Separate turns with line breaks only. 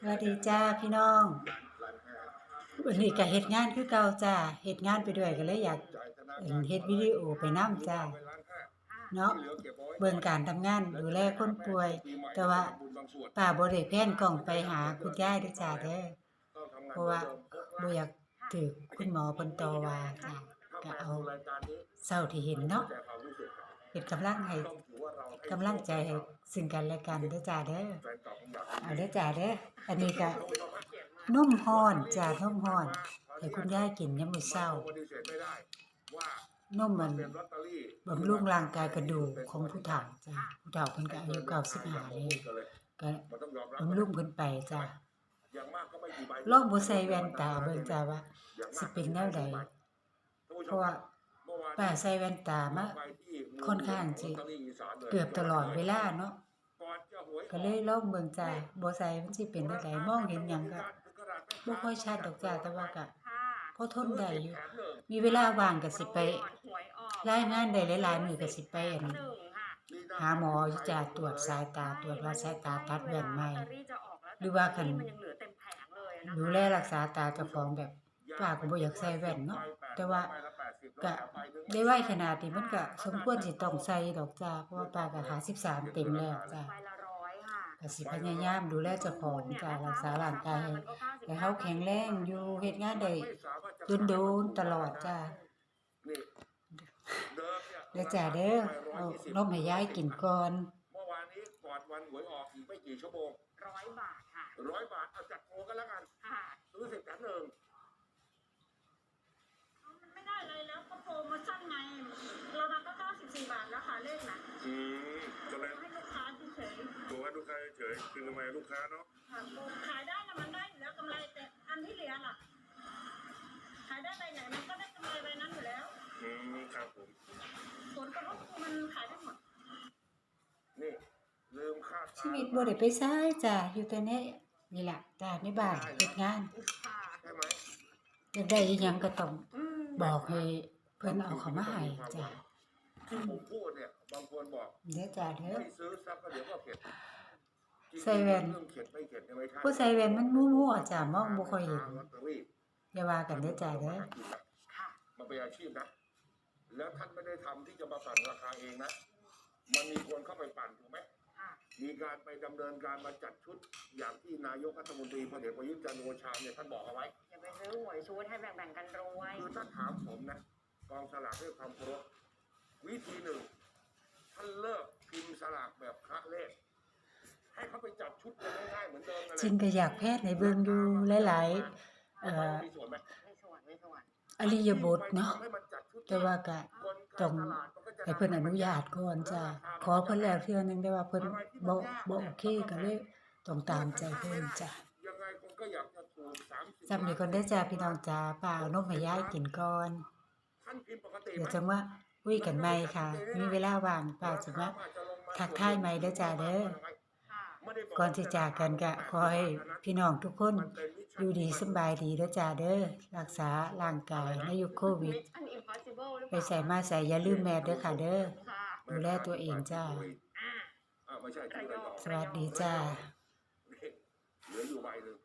สวัสดีจ้าพี่น้องวันนี้ก็เฮ็ดงานคือเก่าจ้าเฮ็ดงานไปด้วยก็เลยอยากเอิ่นเฮ็ดวิดีโอไปน้ำจ้าเนาะเบิ่งการทำงานดูแลคนป่วย แต่ว่าป้าบ่ได้แพนกล้องไปหาคุณยายด้อจ้าเด้อเพราะว่าบ่อยากถูกคุณหมอเพิ่นตอวาจ้าก็เอาเศร้าที่เห็นเนาะเป็นกำลังให้ กำลังใจให้ซึ่งกันและกันเด้อจ้าเด้อเอาเด้อจ้าเด้ออันนี้ก็นุ่มฮ้อนจ้านุ่มฮ้อนให้คุณยายกินยามมื้อเช้านุ่มมันบำรุงร่างกายกระดูกของผู้เฒ่าจ้าผู้เฒ่าเพิ่นก็อายุ95แล้วก็บำรุงเพิ่นไปจ้าลองบ่ใส่แว่นตาเบิ่งจ้าว่าสิเป็นแนวใดเพราะว่าป้าใส่แว่นตามา ค่อนข้างสิเกือบตลอดเวลาเนาะก็เลยลองเบิ่งจ้าบ่ใส่มันสิเป็นจังไดมองเห็นหยังก็บ่ค่อยชัดดอกจ้าแต่ว่าก็พอทนได้อยู่มีเวลาว่างก็สิไปรายงานได้หลายๆมื้อก็สิไปอั่นหาหมออยู่จ้าตรวจสายตาตรวจว่าสายตาตัดแว่นใหม่หรือว่าคันดูแลรักษาตาเจ้าของแบบป้าก็บ่อยากใส่แว่นเนาะแต่ว่า ก็ได้วัยขนาดนี้มันก็สมควรสิต้องใส่ดอกจ้าเพราะว่าป้าก็53เต็มแล้วจ้าก็สิพยายามดูแลเจ้าของจ้ารักษาร่างกายให้ให้เฮาแข็งแรงอยู่เฮ็ดงานได้โดนๆตลอดจ้าเด้อจ้าเด้อเอานมให้ยายกินก่อน
เมื่อวานนี้ก่อนวันหวยออกอีกไม่กี่ชั่วโมง
ร้อยบาทค่ะ
ร้อยบาทเอาจัดโปรกันแล้วกัน
ค่ะ
ซื้อสิบแถมหนึ่ง
มันไม่ได้เลยแล้วก็โปรโมชั่นไง เรานับก็94 บาทแล้วค่ะเลขนะ
อืมก็เลย
ให้ลูกค้าเฉย
ตัวให้ลูก ค้าเฉยๆคือทำไมลูกค้าเนาะ
ๆค่ะโปรขายได้นะมันได้อยู่แล้วกำไรแต่อันที่เหลือล่ะ ขายได้ใบไหนมันก็ได้กำไรใบนั้นอยู่แล้ว
อืมครับผม
ผลกระทบคือมันขายได้หมด
นี่ลืมค่าตา
ชีวิตบ่ได้ไปไสจ้าอยู่แต่ในนี่ล่ะจ้าในบ้านเฮ็ดงาน
ค่ะ
ใช่ไหม
อยากได้อีหยังก็ต้อง
อืม
บอกให้เพิ่นเอาเข้ามาให้จ้า
ที่ผมพูดเนี่ยบางคนบอก
เด้อจ้าเด้อ
ไม่ซื้อซักก็เดี๋ยวก็เข็ดจริงๆ
ใส่แว่น
เรื่องเข็ดไม่เข็ดเนี่ยไม่ใช่
ผู้ใส่แว่นมันมั่วๆจ้ามองบ่ค่อยเห็น
ลอตเตอรี่
อย่าว่ากันเด้อจ้าเด้อ
ค่ะ
มันเป็นอาชีพนะ แล้วท่านไม่ได้ทำที่จะมาปั่นราคาเองนะ มันมีคนเข้าไปปั่นถูกไหม
ค่ะ
มีการไปดำเนินการมาจัดชุดอย่างที่นายกรัฐมนตรีพลเอกประยุทธ์จันทร์โอชาเนี่ยท่านบอกเอาไว้
อย่าไปซื้อหวยชุดให้แบ่งๆกันรวย
คือถ้าถามผมนะกองสลากด้วยความเคารพวิธีหนึ่งท่านเลิกพิมพ์สลากแบบคละเลข ให้เขาไปจัดชุดกันง่ายๆเหมือนเดิมนั่นแห
จริง
ละ
ก็อยากแพทย์ในเบิ่งอยู่หลาย ๆ เอ่อ
มีส่วนไหม
ไม่ส่วนไม่ส่วน
อริยบทเนาะ
ให้มันจัดชุด
แต่ว่าก็ต้องให้เพิ่นอนุญาตก่อนจ้ะขอเพิ่นแล้วเทื่อนึงได้ว่าเพิ่นบ่บ่โอเคก็เลยต้องตามใจเพิ่นจ้ะ
ยังไงคนก็อยากจะถูกสามสิบ
จำนี้ก่อนได้อจ้าพี่น้องจ้าป้าเอานมให้ยายกินก่อน
ท่านพิมพ์ปกติ
เดี๋ยวจังว่าคุยกันใหม่ค่ะ มีเวลาว่างป้าสิมาทักทายใหม่เด้อจ้าเด้อ
ค่ะ
ก่อนที่จากกันก็ขอให้พี่น้องทุกคนอยู่ดีสบายดีเด้อจ้าเด้อรักษาร่างกายในยุคโควิด ไปใส่มาใส่อย่าลืมแมสเด้อค่ะเด้อดูแลตัวเองจ้า สวัสดีจ้า
เหลืออยู่ใบนึง